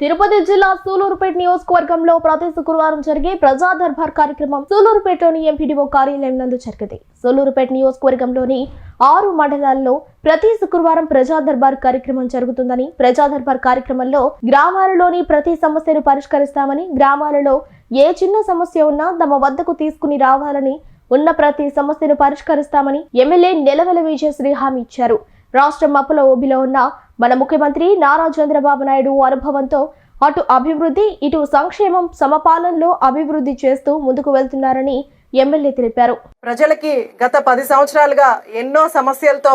తిరుపతి జిల్లా సూలూరుపేట నియోజకవర్గంలో ప్రతి శుక్రవారం జరిగే ప్రజా దర్బార్ కార్యక్రమం సూలూరుపేటలోని ఎంపీడీఓ కార్యాలయం నందు జరిగింది. సూలూరుపేట నియోజకవర్గంలోని ఆరు మండలాల్లో ప్రతి శుక్రవారం ప్రజా దర్బార్ కార్యక్రమం జరుగుతుందని ప్రజా దర్బార్ కార్యక్రమంలో గ్రామాలలోని ప్రతి సమస్యను పరిష్కరిస్తామని గ్రామాలలో ఏ చిన్న సమస్య ఉన్నా తమ వద్దకు తీసుకుని రావాలని ఉన్న ప్రతి సమస్యను పరిష్కరిస్తామని ఎమ్మెల్యే నెలవెల విజయశ్రీ హామీ ఇచ్చారు. రాష్ట్రం అప్పుల ఊబిలో ఉన్న మన ముఖ్యమంత్రి నారా చంద్రబాబు నాయుడు అనుభవంతో అటు అభివృద్ధి ఇటు సంక్షేమం సమపాలనలో అభివృద్ధి చేస్తూ ముందుకు వెళ్తున్నారని ఎమ్మెల్యే తెలిపారు. ప్రజలకి గత పది సంవత్సరాలుగా ఎన్నో సమస్యలతో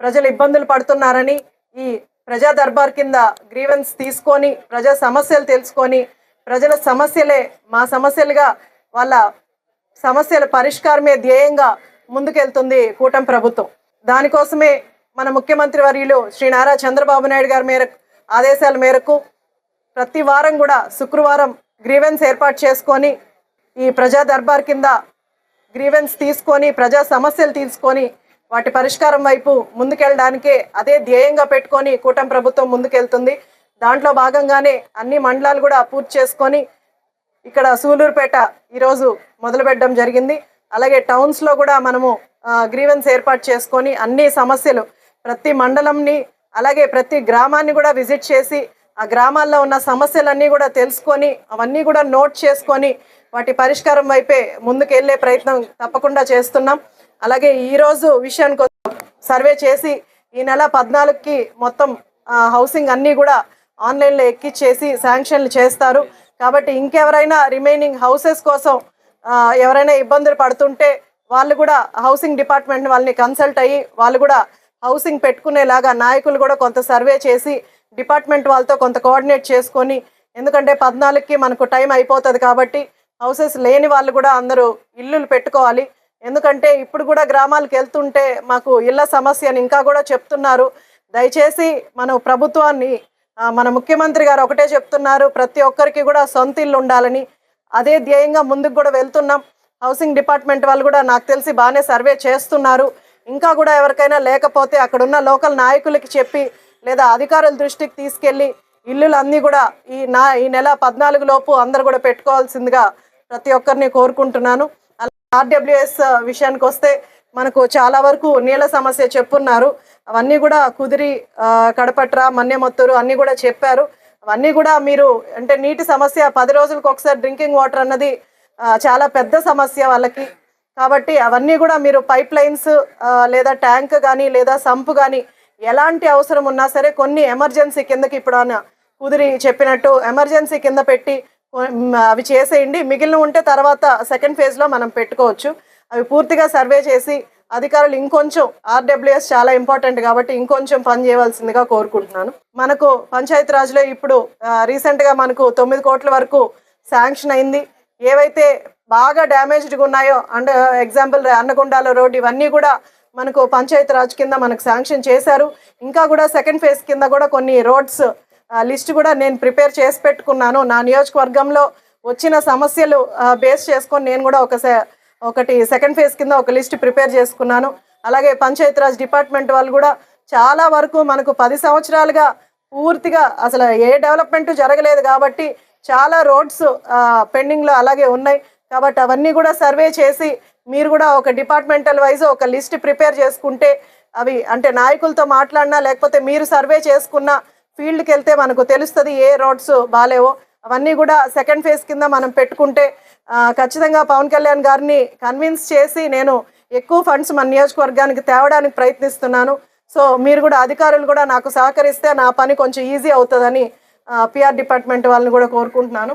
ప్రజలు ఇబ్బందులు పడుతున్నారని ఈ ప్రజా దర్బార్ కింద గ్రీవెన్స్ తీసుకొని ప్రజా సమస్యలు తెలుసుకొని ప్రజల సమస్యలే మా సమస్యలుగా వాళ్ళ సమస్యల పరిష్కారమే ధ్యేయంగా ముందుకెళ్తుంది కూటమి ప్రభుత్వం. దానికోసమే మన ముఖ్యమంత్రి వర్యులు శ్రీ నారా చంద్రబాబు నాయుడు గారి మేరకు ఆదేశాల మేరకు ప్రతి వారం కూడా శుక్రవారం గ్రీవెన్స్ ఏర్పాటు చేసుకొని ఈ ప్రజా దర్బార్ కింద గ్రీవెన్స్ తీసుకొని ప్రజా సమస్యలు తీసుకొని వాటి పరిష్కారం వైపు ముందుకెళ్ళడానికే అదే ధ్యేయంగా పెట్టుకొని కూటమి ప్రభుత్వం ముందుకెళ్తుంది. దాంట్లో భాగంగానే అన్ని మండలాలు కూడా పూర్తి చేసుకొని ఇక్కడ సూలూరుపేట ఈరోజు మొదలుపెట్టడం జరిగింది. అలాగే టౌన్స్లో కూడా మనము గ్రీవెన్స్ ఏర్పాటు చేసుకొని అన్ని సమస్యలు ప్రతి మండలంని అలాగే ప్రతి గ్రామాన్ని కూడా విజిట్ చేసి ఆ గ్రామాల్లో ఉన్న సమస్యలన్నీ కూడా తెలుసుకొని అవన్నీ కూడా నోట్ చేసుకొని వాటి పరిష్కారం వైపే ముందుకెళ్ళే ప్రయత్నం తప్పకుండా చేస్తున్నాం. అలాగే ఈరోజు విషయానికి సర్వే చేసి ఈ నెల పద్నాలుగుకి మొత్తం హౌసింగ్ అన్నీ కూడా ఆన్లైన్లో ఎక్కిచ్చేసి శాంక్షన్లు చేస్తారు. కాబట్టి ఇంకెవరైనా రిమైనింగ్ హౌసెస్ కోసం ఎవరైనా ఇబ్బందులు పడుతుంటే వాళ్ళు కూడా హౌసింగ్ డిపార్ట్మెంట్ వాళ్ళని కన్సల్ట్ అయ్యి వాళ్ళు కూడా హౌసింగ్ పెట్టుకునేలాగా నాయకులు కూడా కొంత సర్వే చేసి డిపార్ట్మెంట్ వాళ్ళతో కొంత కోఆర్డినేట్ చేసుకొని ఎందుకంటే పద్నాలుగుకి మనకు టైం అయిపోతుంది కాబట్టి హౌసెస్ లేని వాళ్ళు కూడా అందరూ ఇల్లులు పెట్టుకోవాలి. ఎందుకంటే ఇప్పుడు కూడా గ్రామాలకు వెళ్తుంటే మాకు ఇళ్ళ సమస్య అని ఇంకా కూడా చెప్తున్నారు. దయచేసి మన ప్రభుత్వాన్ని మన ముఖ్యమంత్రి గారు ఒకటే చెప్తున్నారు ప్రతి ఒక్కరికి కూడా సొంత ఇల్లు ఉండాలని. అదే ధ్యేయంగా ముందుకు కూడా వెళ్తున్నాం. హౌసింగ్ డిపార్ట్మెంట్ వాళ్ళు కూడా నాకు తెలిసి బాగానే సర్వే చేస్తున్నారు. ఇంకా కూడా ఎవరికైనా లేకపోతే అక్కడ ఉన్న లోకల్ నాయకులకి చెప్పి లేదా అధికారుల దృష్టికి తీసుకెళ్ళి ఇల్లులన్నీ కూడా ఈ నా ఈ నెల పద్నాలుగు లోపు అందరు కూడా పెట్టుకోవాల్సిందిగా ప్రతి ఒక్కరిని కోరుకుంటున్నాను. ఆర్డబ్ల్యూఎస్ విషయానికి వస్తే మనకు చాలా వరకు నీళ్ళ సమస్య చెప్పున్నారు. అవన్నీ కూడా కుదిరి కడపట్ర మన్యమత్తూరు అన్నీ కూడా చెప్పారు. అవన్నీ కూడా మీరు అంటే నీటి సమస్య పది రోజులకు ఒకసారి డ్రింకింగ్ వాటర్ అన్నది చాలా పెద్ద సమస్య వాళ్ళకి. కాబట్టి అవన్నీ కూడా మీరు పైప్ లైన్స్ లేదా ట్యాంక్ కానీ లేదా సంపు కానీ ఎలాంటి అవసరం ఉన్నా సరే కొన్ని ఎమర్జెన్సీ కిందకి ఇప్పుడు ఆయన కుదిరి చెప్పినట్టు ఎమర్జెన్సీ కింద పెట్టి అవి చేసేయండి. మిగిలిన ఉంటే తర్వాత సెకండ్ ఫేజ్లో మనం పెట్టుకోవచ్చు. అవి పూర్తిగా సర్వే చేసి అధికారులు ఇంకొంచెం ఆర్డబ్ల్యూఎస్ చాలా ఇంపార్టెంట్ కాబట్టి ఇంకొంచెం పని చేయవలసిందిగా కోరుకుంటున్నాను. మనకు పంచాయతీరాజ్లో ఇప్పుడు రీసెంట్గా మనకు తొమ్మిది కోట్ల వరకు శాంక్షన్ అయింది. ఏవైతే బాగా డ్యామేజ్డ్గా ఉన్నాయో అండ్ ఎగ్జాంపుల్ uh, అన్నకొండాల రోడ్ ఇవన్నీ కూడా మనకు పంచాయతీ రాజ్ కింద మనకు శాంక్షన్ చేశారు. ఇంకా కూడా సెకండ్ ఫేజ్ కింద కూడా కొన్ని రోడ్స్ uh, లిస్ట్ కూడా నేను ప్రిపేర్ చేసి పెట్టుకున్నాను. నా నియోజకవర్గంలో వచ్చిన సమస్యలు uh, బేస్ చేసుకొని నేను కూడా ఒక ఒకటి సెకండ్ ఫేజ్ కింద ఒక లిస్ట్ ప్రిపేర్ చేసుకున్నాను. అలాగే పంచాయతీరాజ్ డిపార్ట్మెంట్ వాళ్ళు కూడా చాలా వరకు మనకు పది సంవత్సరాలుగా పూర్తిగా అసలు ఏ డెవలప్మెంట్ జరగలేదు కాబట్టి చాలా రోడ్స్ పెండింగ్లో అలాగే ఉన్నాయి. కాబట్టి అవన్నీ కూడా సర్వే చేసి మీరు కూడా ఒక డిపార్ట్మెంటల్ వైజ్ ఒక లిస్ట్ ప్రిపేర్ చేసుకుంటే అవి అంటే నాయకులతో మాట్లాడినా లేకపోతే మీరు సర్వే చేసుకున్న ఫీల్డ్కి వెళ్తే మనకు తెలుస్తుంది ఏ రోడ్స్ బాగాలేవో అవన్నీ కూడా సెకండ్ ఫేజ్ కింద మనం పెట్టుకుంటే ఖచ్చితంగా పవన్ కళ్యాణ్ గారిని కన్విన్స్ చేసి నేను ఎక్కువ ఫండ్స్ మన నియోజకవర్గానికి తేవడానికి ప్రయత్నిస్తున్నాను. సో మీరు కూడా అధికారులు కూడా నాకు సహకరిస్తే నా పని కొంచెం ఈజీ అవుతుందని పిఆర్ డిపార్ట్మెంట్ వాళ్ళని కూడా కోరుకుంటున్నాను.